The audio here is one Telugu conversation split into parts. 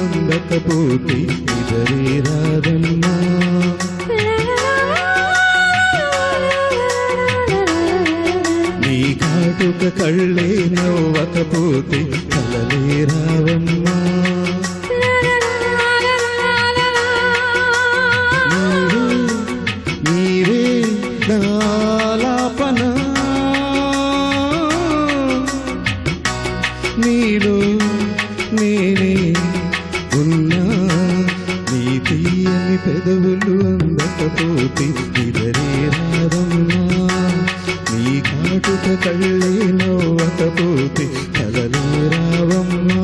అందకపోతే ఇదరే రాదమ్మా నీ కాటుక కళ్ళే నవ్వకపోతే కలలే రావమ్మా. నీవే నాలాపన నీలో నేనే ఉన్నా నీ తీయని పెదవులు అందకపోతే ఇదరే రాదమ్మా నీ కాటుక కళ్ళే నవ్వకపోతే కలలే రావమ్మా.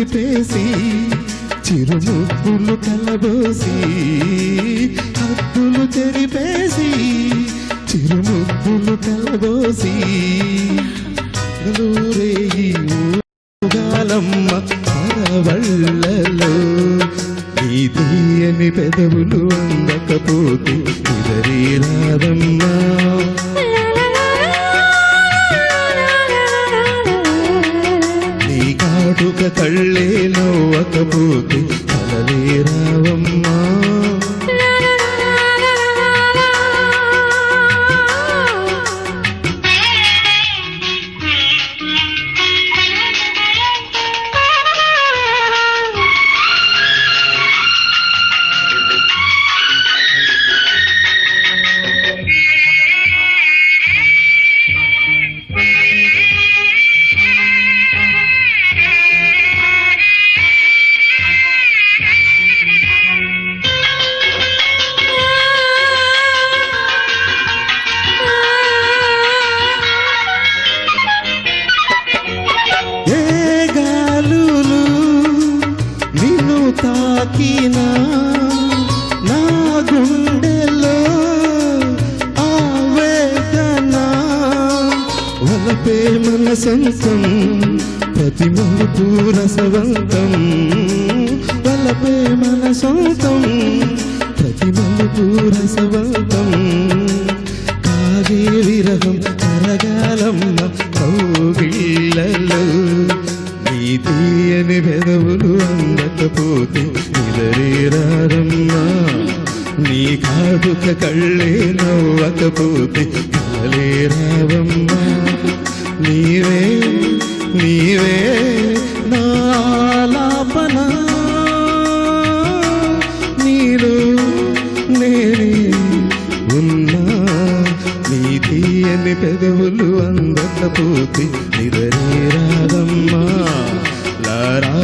కలిపేసి చెరిపేసి చిరుముద్దులు కలబోసి హద్దులు చెరిపేసి చిరుముద్దులు కలబోసి నలురే ఈ పరవళ్ళలో. నీ తీయని పెదవులు అందకపోతే ఇదరీ రాదమ్మా. నీ కాటుక కళ్ళు తాకినా నా గుండెలో ఆవేదన వలపే మన సొంతం ప్రతి మలుపు రసవంతం వలపే మన సొంతం ప్రతి మలుపు రసవంతం కాగే విరహం కరగాలమ్మ కౌగిళ్ళలో నీ తీయని పెదవులు అందకపోతే నిలరేరారమ్మా. నీ కాదుక కళ్ళే నవ్వకపోతే కలలేరావమ్మా నీవే నీవే నాలాపన నీలో నేనే ఉన్నా. నీ తీయని పెదవులు అందకపోతే నిదరే రాదమ్మా లారా